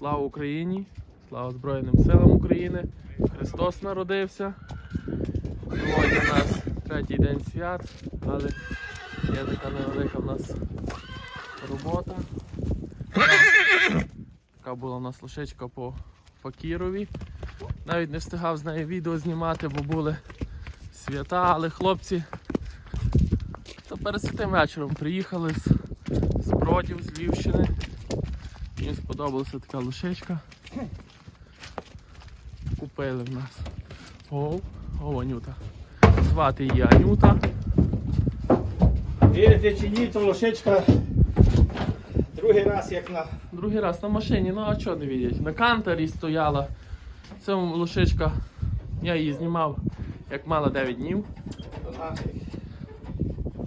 Слава Україні! Слава Збройним силам України! Христос народився. Сьогодні у нас третій день свят, але є така невелика в нас робота. Така- була у нас лошичка по Факірові. Навіть не встигав з нею відео знімати, бо були свята, але хлопці то перед святим вечором приїхали з, з Бродів, з Львівщини. Їм сподобалася така лошичка. Купили в нас. О, о, Анюта. Звати її Анюта. Вірите чи ні, то лошичка другий раз як на Другий раз на машині, ну а чого не видять? На кантарі стояла. Це лошичка. Я її знімав, як мала 9 днів.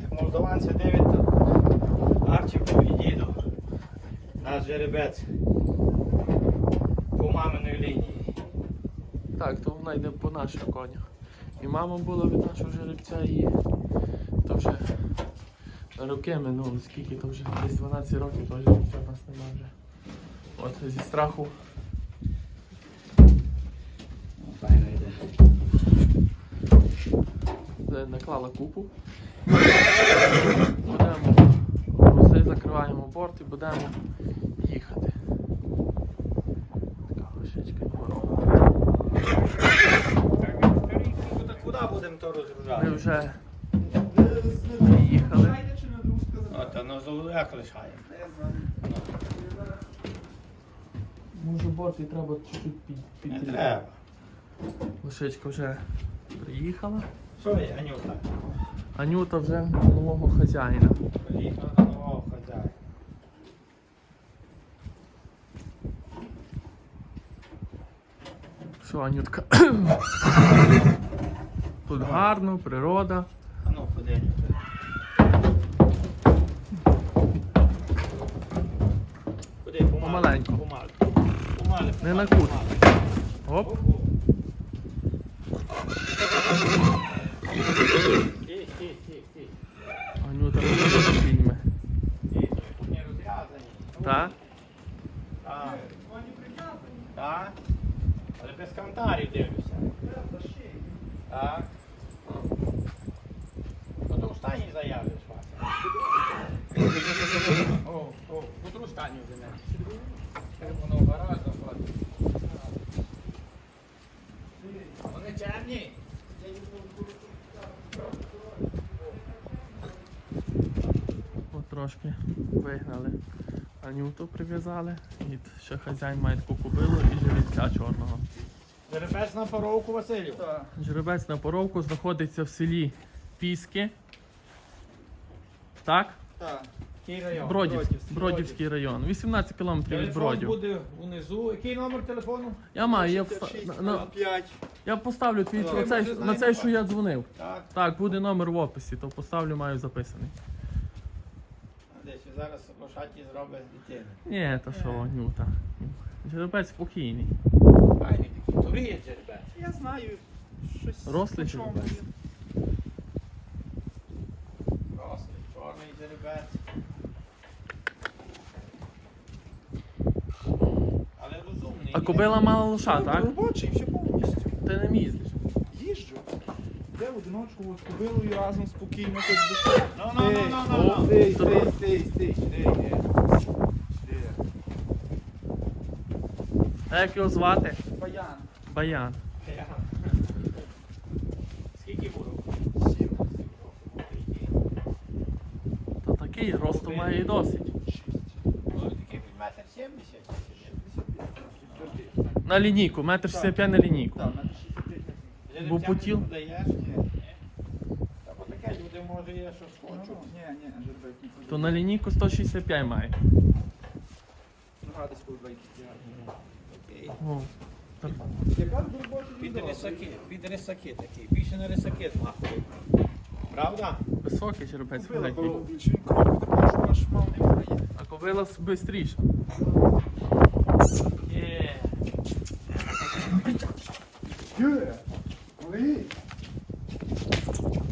Як молдаванці дивить, то Арчику і діду. Наш жеребець по маминої лінії. Так, то вона йде по наших конях. І мама була від нашого жеребця і то вже роки минули, скільки то вже десь 12 років то жеребця в нас немає вже. От зі страху Файно йде. е, наклала купу. Будемо все закриваємо борт і будемо їхати. Така лошечка. Куди, куди будемо то Ми вже приїхали. А ну як лишаємо. Може борт і треба чуть-чуть під, Не треба. Лошичка вже приїхала. Що є, Анюта? Анюта вже нового хазяїна. Приїхала до нового хазяїна. Що, Анютка? Тут гарно, природа. А ну, ходи, Анюта. Помаленьку. Не на кут. помалу. Оп. Ті, ті, ті, ті. Анюта мене підніме. Ті, тут не розв'язані. Так? Так. Так. Але без коментарів дивлюся. Так. Ну то в стані заявиш вас. О, о, котру стані вже не. Воно гаразд заходить. Вони чемні. Трошки вигнали. Анюту прив'язали. І ще хазяїн має таку кобилу і жеребця чорного. Жеребець на поровку Василю. Жеребець на поровку знаходиться в селі Піски. Так? Так. Який район? Бродівський, Бродівський район. 18 кілометрів від Телефон Бродів. буде унизу. Який номер телефону? Я маю, я, вста- на, на, я поставлю твій Так. на цей, Ми вже на цей, що я дзвонив. Так. Так, буде номер в описі, то поставлю, маю записаний. Десь зараз лошаті зробить дитину. Ні, то що, Анюта. Жеребець спокійний. Файний такий. Туріє жеребець. Я знаю, щось. Рослий по чому. він. Рослий, чорний жеребець. Але розумний. А кобила мала лоша, так? Робочий, все повністю. Ти не мізлиш. Їжджу. Де одиночку от кобилою разом спокійно тут дихаю. Ну, ну, ну, ну, ну, ну. Стій, стій, стій, стій, стій, стій. Стій. А як його звати? Баян. Баян. Я. Скільки було? Сім. Та такий росту має і досить. Ну. На лінійку, метр 65 на лінійку. Так, на 65. Бо по тілу- Даєш? Ні. Та бо таке люди може є, що Ну, не То на лінійку 165 має. Нога десь по 20. Окей. О, Під рисаки, під рисаки такий. Більше на рисаки змахує. Правда? Високий Кобила великий. Прошу, ваш мав не виграє. А кобила швидше. Є. Є. Малий.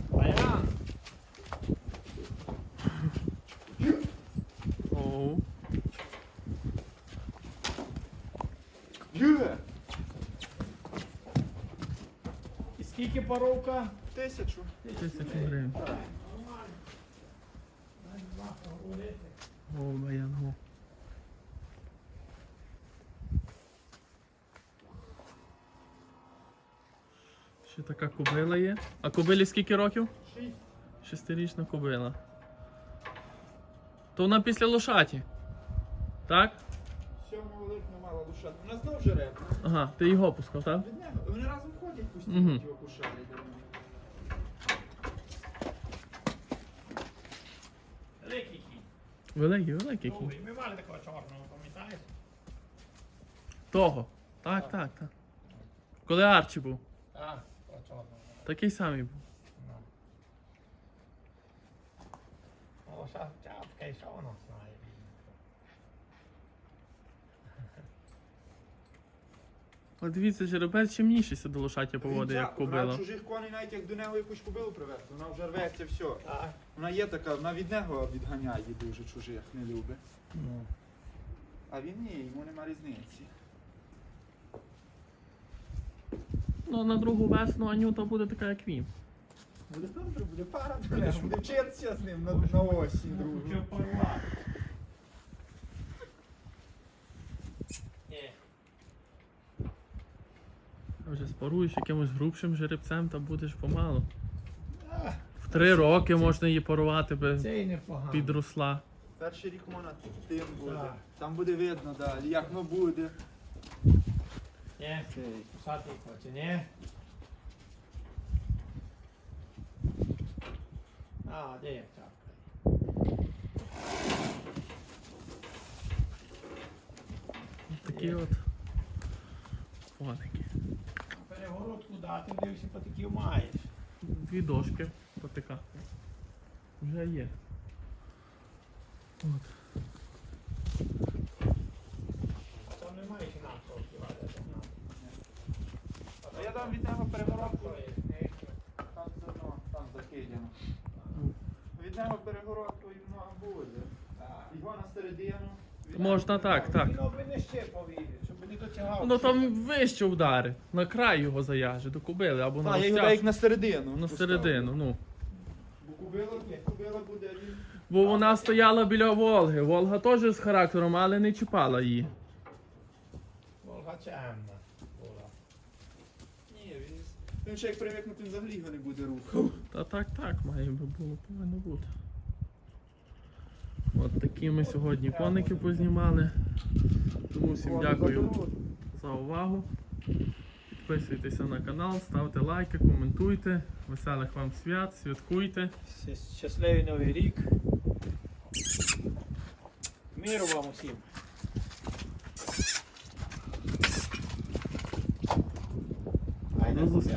Баян. Оу. Є! І скільки паровка? Тисячу. Тисячу гривень. О, баянгу. Ще така кобила є. А кобилі скільки років? Шість. Шестирічна кобила. То вона після лошаті. Так? Сьомого липня мала душа. У нас знову жереб. Ага, ти його пускав, так? Від нього. Вони разом ходять постійно, Мгм. ті окушари. Великий кінь. Великий, великий кінь. Ми мали такого чорного, пам'ятаєш? Того. Так, так, так. Коли Арчі був, Так, того чорного. такий самий був. Ну. О, ша чапка, і що воно знає? От дивіться, жеребець чимніший до лошаті поводить, як Вона кобила. чужих коней навіть як до нього якусь кобилу привезти. Вона вже рветься все. Вона є така, вона від нього відганяє дуже чужих, не любить. Ну. А він ні, йому нема різниці. Ну, на другу весну Анюта буде така, як він. Буде добре, буде пара, буде, буде вчитися з ним на, на осінь другу. Що порвати? Ні. Споруєш якимось грубшим жеребцем, та будеш помалу. В три роки можна її порвати, би Це і непогано. підросла. Перший рік вона тим буде. Так. Там буде видно далі, як воно буде. Ні. Цей. Кусати хоче, ні? А, де є чапка? Такі от коники. Перегородку дати, дивишся, потиків маєш. Дві дошки потикати. Вже є. От. Там немає фінансового співати. А я дам від нього перегородку. Там заодно, там закидано. Від нього перегородку і воно буде. Його на середину. Можна так, так. Він не ще повірив, щоб не. Ну там вище вдари. На край його заяже, до кубили або на Так, я його розтяжку. як на середину. На середину, ну. Бо кубила, кубила буде він. Бо вона стояла біля Волги. Волга теж з характером, але не чіпала її. Волга темна була. Ні, він, він ще як привикнути, він взагалі його не буде рухав. Та так, так, має би було повинно бути. От такі ми сьогодні коники познімали. Тому всім дякую за увагу. Підписуйтеся на канал, ставте лайки, коментуйте. Веселих вам свят, святкуйте. Щасливий новий рік. Миру вам усім. До зустрічі.